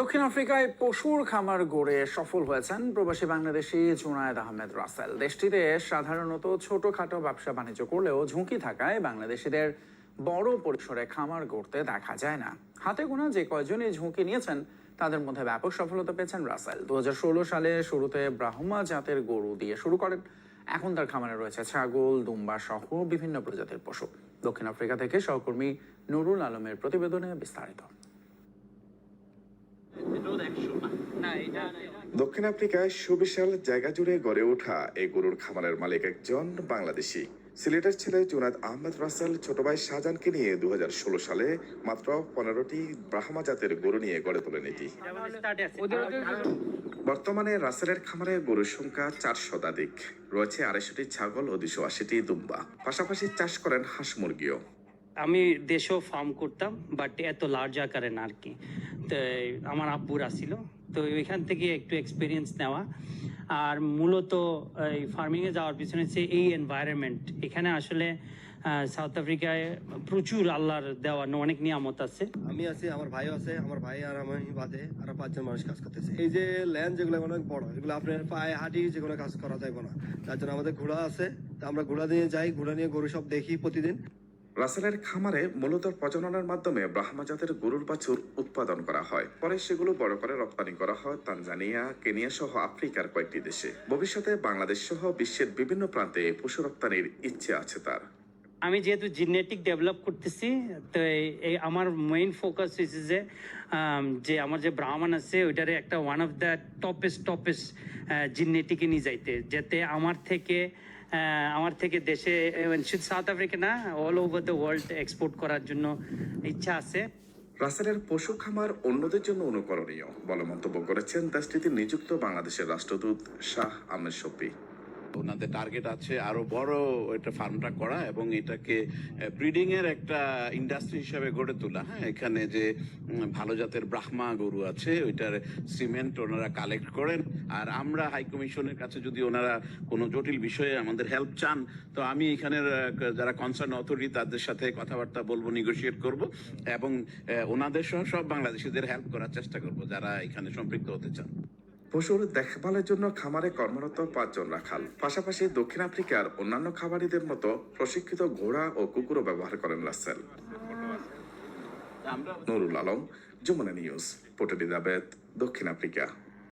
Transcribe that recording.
দক্ষিণ আফ্রিকায় পশুর খামার গড়ে সফল হয়েছেন প্রবাসী বাংলাদেশি জুনায়েদ আহমেদ রাসেল। দেশটিতে সাধারণত ছোটখাটো ব্যবসা বাণিজ্য করলেও ঝুঁকি থাকায় বাংলাদেশিদের বড় পরিসরে খামার গড়তে দেখা যায় না। হাতে গোনা যে কয়জনই ঝুঁকি নিয়েছেন, তাদের মধ্যে ব্যাপক সফলতা পেয়েছেন রাসেল। দু হাজার ষোলো সালে শুরুতে ব্রাহ্মা জাতের গরু দিয়ে শুরু করেন। এখন তার খামারে রয়েছে ছাগল, দুম্বা সহ বিভিন্ন প্রজাতির পশু। দক্ষিণ আফ্রিকা থেকে সহকর্মী নুরুল আলমের প্রতিবেদনে বিস্তারিত। দক্ষিণ আফ্রিকায় সুবিশাল জায়গা জুড়ে গড়ে ওঠা এই গরুর খামারের মালিক একজন বাংলাদেশি। সিলেটের ছেলে জুনাদ আহমেদ রাসেল ছোট ভাই শাহজাহানকে নিয়ে দু সালে মাত্র পনেরোটি ব্রাহ্মা জাতের গরু নিয়ে গড়ে তোলেন এটি। বর্তমানে রাসেলের খামারে গরুর সংখ্যা চার শতাধিক রয়েছে আড়াইশোটি ছাগল ও দুশো আশিটি দুম্বা। পাশাপাশি চাষ করেন হাঁস মুরগিও। আমি দেশেও ফার্ম করতাম বাট এত লার্জ আকারে না আর কি তো আমার আব্বুর আসিল। তো ওইখান থেকে একটু এক্সপিরিয়েন্স নেওয়া। আর মূলত, এই ফার্মিংয়ে যাওয়ার পিছনে হচ্ছে এই এনভায়রনমেন্ট এখানে আসলে সাউথ আফ্রিকায় প্রচুর আল্লাহর দেওয়া অনেক নিয়ামত আছে। আমি আছি, আমার ভাই আছে, আমার ভাই আর আমি বাদে আরও পাঁচজন মানুষ কাজ করতেছে। এই যে ল্যান্ড যেগুলো অনেক বড়, এগুলো আপনার পায়ে হাঁটি যে কোনো কাজ করা যাবে না। তার জন্য আমাদের ঘোড়া আছে আমরা ঘোড়া নিয়ে যাই, ঘোড়া নিয়ে গরু সব দেখি প্রতিদিন। রাসেলের খামারে মূলত প্রজননের মাধ্যমে ব্রাহ্মা জাতের গরুর বাছুর উৎপাদন করা হয়। পরে সেগুলো বড় করে রপ্তানি করা হয় তানজানিয়া কেনিয়া সহ আফ্রিকার কয়েকটি দেশে। ভবিষ্যতে বাংলাদেশ সহ বিশ্বের বিভিন্ন প্রান্তে পশু রপ্তানির ইচ্ছে আছে তার। আমি যেহেতু জিনেটিক ডেভেলপ করতেছি, তো এই- আমার মেইন ফোকাস হয়েছে যে যে আমার যে ব্রাহ্মণ আছে, ওইটারে একটা one of the topest topest জিনেটিকে নিয়ে যাইতে। যাতে আমার থেকে আমার থেকে দেশে even শুধু সাউথ আফ্রিকা না all over the world export করার জন্য ইচ্ছা আছে। রাসেলের পশু খামার অন্যদের জন্য অনুকরণীয়, বলে মন্তব্য করেছেন দেশটিতে নিযুক্ত বাংলাদেশের রাষ্ট্রদূত শাহ আহমেদ শফি। ওনাদের টার্গেট আছে আরও বড় এটা ফার্মটা করা এবং এটাকে ব্রিডিং এর একটা ইন্ডাস্ট্রি হিসাবে গড়ে তোলা। হ্যাঁ এখানে যে ভালো জাতের ব্রাহ্মা গরু আছে, ওইটার সিমেন্ট ওনারা কালেক্ট করেন। আর আমরা হাই কমিশনের কাছে যদি ওনারা কোনো জটিল বিষয়ে আমাদের হেল্প চান, তো আমি এখানের যারা কনসার্ন অথরিটি তাদের সাথে কথাবার্তা বলব নেগোশিয়েট করব এবং ওনাদের সহ সব বাংলাদেশিদের হেল্প করার চেষ্টা করব যারা এখানে সম্পৃক্ত হতে চান। পশুর দেখভালের জন্য খামারে কর্মরত পাঁচজন রাখাল। পাশাপাশি দক্ষিণ আফ্রিকার অন্যান্য খাবারিদের মতো প্রশিক্ষিত ঘোড়া ও কুকুরও ব্যবহার করেন রাসেল। নুরুল আলম, যমুনা নিউজ পোটেডিদাবেদ দক্ষিণ আফ্রিকা।